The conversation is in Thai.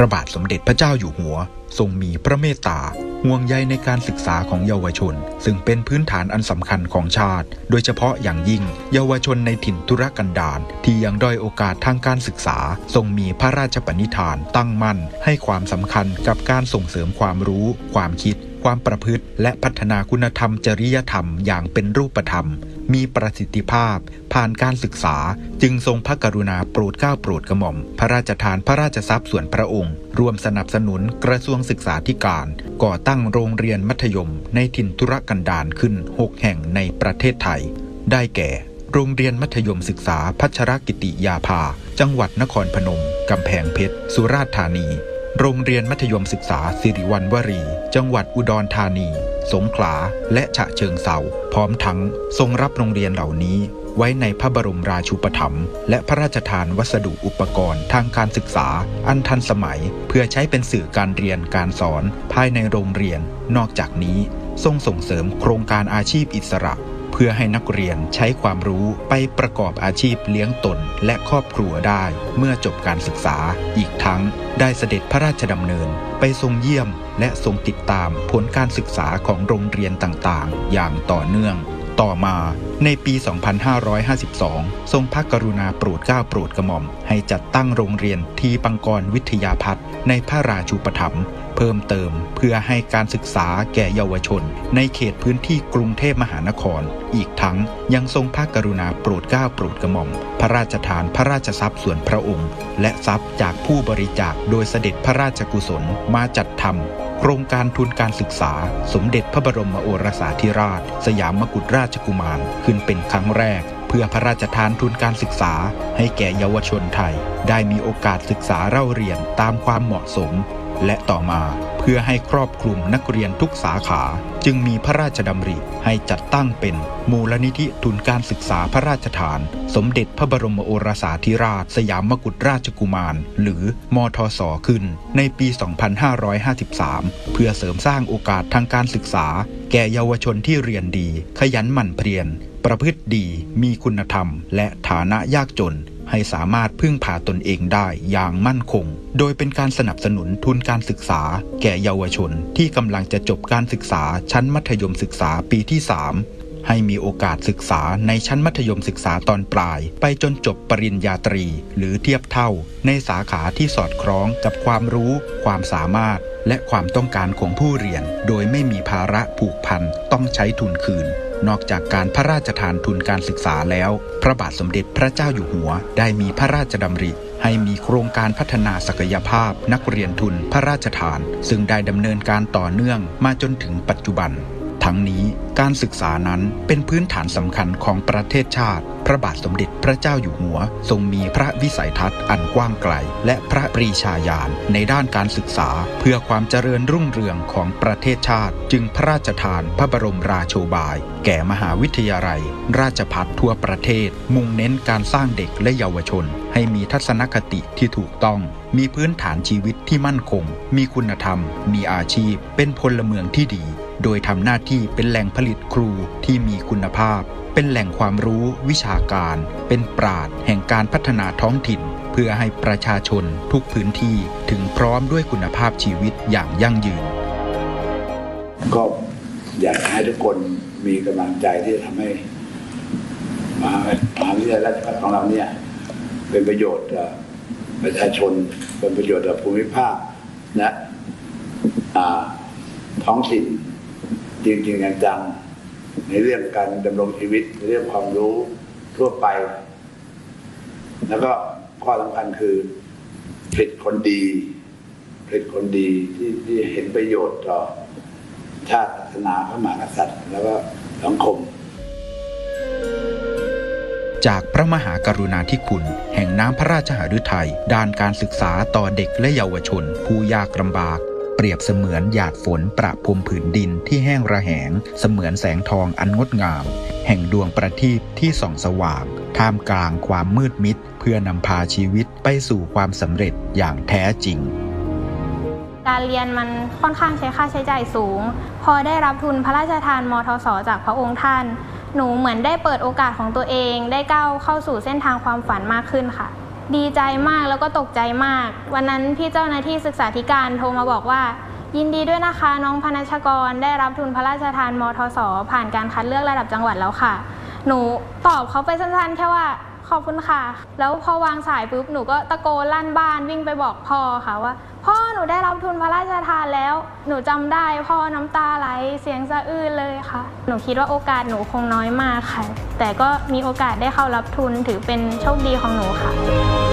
พระบาทสมเด็จพระเจ้าอยู่หัว ทรงมีพระเมตตา ห่วงใยในการศึกษาของเยาวชน ซึ่งเป็นพื้นฐานอันสำคัญของชาติ โดยเฉพาะอย่างยิ่ง เยาวชนในถิ่นทุรกันดารที่ยังด้อยโอกาสทางการศึกษา ทรงมีพระราชปณิธานตั้งมั่น ให้ความสำคัญกับการส่งเสริมความรู้ ความคิด ความประพฤติ และพัฒนาคุณธรรมจริยธรรมอย่างเป็นรูปธรรม มีประสิทธิภาพ ผ่านการศึกษา จึงทรงพระกรุณาโปรดเกล้าโปรดกระหม่อม พระราชทานพระราชทรัพย์ส่วนพระองค์ร่วมสนับสนุนกระทรวงศึกษาธิการ ก่อตั้งโรงเรียนมัธยม ในถิ่นทุรกันดารขึ้น 6 แห่งในประเทศไทย ได้แก่ โรงเรียนมัธยมศึกษาพัชรกิติยาภา จังหวัดนครพนมกำแพงเพชร สุราษฎร์ธานี โรงเรียนมัธยมศึกษาสิริวัณวรี จังหวัดอุดรธานี สงขลา และฉะเชิงเซาพร้อมทั้งทรงรับโรงเรียนเหล่านี้ ไว้ในพระบรมราชูปถัมภ์และพระราชทานวัสดุอุปกรณ์ทางการศึกษา อันทันสมัย เพื่อใช้เป็นสื่อการเรียนการสอนภายในโรงเรียน นอกจากนี้ ทรงส่งเสริมโครงการอาชีพอิสระ เพื่อให้นักเรียนใช้ความรู้ไปประกอบอาชีพเลี้ยงตนและครอบครัวได้เมื่อจบการศึกษา อีกทั้งได้เสด็จพระราชดำเนิน ไปทรงเยี่ยมและทรงติดตามผลการศึกษาของโรงเรียนต่างๆ อย่างต่อเนื่องต่อมาในปี 2552 ทรงพระกรุณาโปรดเกล้าโปรดกระหม่อม ให้จัดตั้งโรงเรียนทีปังกรวิทยาพัฒน์ในพระราชูปถัมภ์ เพิ่มเติมเพื่อให้การศึกษาแก่เยาวชน ในเขตพื้นที่กรุงเทพมหานคร อีกทั้งยังทรงพระกรุณาโปรดเกล้าโปรดกระหม่อม พระราชทานพระราชทรัพย์ส่วนพระองค์ และทรัพย์จากผู้บริจาคโดยเสด็จพระราชกุศลมาจัดทำโครงการทุนการศึกษา สมเด็จพระบรมโอรสาธิราช สยามมกุฎราชกุมาร ขึ้นเป็นครั้งแรก เพื่อพระราชทานทุนการศึกษา ให้แก่เยาวชนไทย ได้มีโอกาสศึกษาเล่าเรียนตามความเหมาะสม และต่อมาเพื่อให้ครอบคลุมนักเรียนทุกสาขา จึงมีพระราชดำริให้จัดตั้งเป็นมูลนิธิทุนการศึกษาพระราชทาน สมเด็จพระบรมโอรสาธิราช สยามกุฎราชกุมาร หรือมทศขึ้นในปี 2553 เพื่อเสริมสร้างโอกาสทางการศึกษา แก่เยาวชนที่เรียนดี ขยันหมั่นเพียรประพฤติดีมีคุณธรรม และฐานะยากจน ให้สามารถพึ่งพาตนเองได้อย่างมั่นคง โดยเป็นการสนับสนุนทุนการศึกษา แก่เยาวชนที่กำลังจะจบการศึกษาชั้นมัธยมศึกษาปีที่ 3 ให้มีโอกาสศึกษาในชั้นมัธยมศึกษาตอนปลาย ไปจนจบปริญญาตรี หรือเทียบเท่า ในสาขาที่สอดคล้องกับความรู้ ความสามารถ และความต้องการของผู้เรียน โดยไม่มีภาระผูกพันต้องใช้ทุนคืน นอกจากการพระราชทานทุนการศึกษาแล้ว พระบาทสมเด็จพระเจ้าอยู่หัว ได้มีพระราชดำริ ให้มีโครงการพัฒนาศักยภาพ นักเรียนทุนพระราชทาน ซึ่งได้ดำเนินการต่อเนื่องมาจนถึงปัจจุบัน ทั้งนี้การศึกษานั้นเป็นพื้นฐานสำคัญของประเทศชาติ พระบาทสมเด็จพระเจ้าอยู่หัว ทรงมีพระวิสัยทัศน์อันกว้างไกล และพระปรีชาญาณในด้านการศึกษา เพื่อความเจริญรุ่งเรืองของประเทศชาติ จึงพระราชทานพระบรมราโชบาย แก่มหาวิทยาลัย ราชภัฏทั่วประเทศ มุ่งเน้นการสร้างเด็กและเยาวชน ให้มีทัศนคติที่ถูกต้องมีพื้นฐานชีวิตที่มั่นคง มีคุณธรรม มีอาชีพ เป็นพลเมืองที่ดี โดยทำหน้าที่เป็นแหล่งผลิตครูที่มีคุณภาพ เป็นแหล่งความรู้วิชาการ เป็นปราดแห่งการพัฒนาท้องถิ่น เพื่อให้ประชาชนทุกพื้นที่ถึงพร้อมด้วยคุณภาพชีวิตอย่างยั่งยืน ก็อยากให้ทุกคนมีกำลังใจที่จะทำให้มหามหาวิทยาลัยราชภัฏของเราเนี่ยเป็นประโยชน์ต่อประชาชนเป็นประโยชน์ต่อภูมิภาคและท้องถิ่น จริงๆจังๆในเรื่องการดำรงชีวิตในเรื่องความรู้ทั่วไป แล้วก็ข้อสำคัญคือผลิตคนดีผลิตคนดีที่ที่เห็นประโยชน์ต่อชาติศาสนาพระมหากษัตริย์ แล้วก็สังคม จากพระมหากรุณาธิคุณ แห่งน้ำพระราชหฤทัยด้านการศึกษาต่อเด็กและเยาวชน ผู้ยากลำบาก เปรียบเสมือนหยาดฝนประพรมผืนดินที่แห้งระแหง เสมือนแสงทองอันงดงาม แห่งดวงประทีปที่ส่องสว่าง ท่ามกลางความมืดมิด เพื่อนำพาชีวิตไปสู่ความสำเร็จอย่างแท้จริง การเรียนมันค่อนข้างใช้ค่าใช้จ่ายสูง พอได้รับทุนพระราชทานมทสจากพระองค์ท่าน หนูเหมือนได้เปิดโอกาสของตัวเอง ได้ก้าวเข้าสู่เส้นทางความฝันมากขึ้นค่ะ ดีใจมากแล้วก็ตกใจมาก วันนั้นพี่เจ้าหน้าที่ศึกษาธิการโทรมาบอกว่า ยินดีด้วยนะคะน้องพนัชกรได้รับทุนพระราชทานมทสผ่านการคัดเลือกระดับจังหวัดแล้วค่ะ หนูตอบเขาไปสั้นๆ แค่ว่าขอบคุณค่ะ แล้วพอวางสายปุ๊บหนูก็ตะโกนลั่นบ้านวิ่งไปบอกพ่อค่ะว่าพ่อหนูได้รับทุนพระราชทานแล้ว หนูจำได้พ่อน้ำตาไหลเสียงสะอื้นเลยค่ะ หนูคิดว่าโอกาสหนูคงน้อยมากค่ะ แต่ก็มีโอกาสได้เข้ารับทุนถือเป็นโชคดีของหนูค่ะ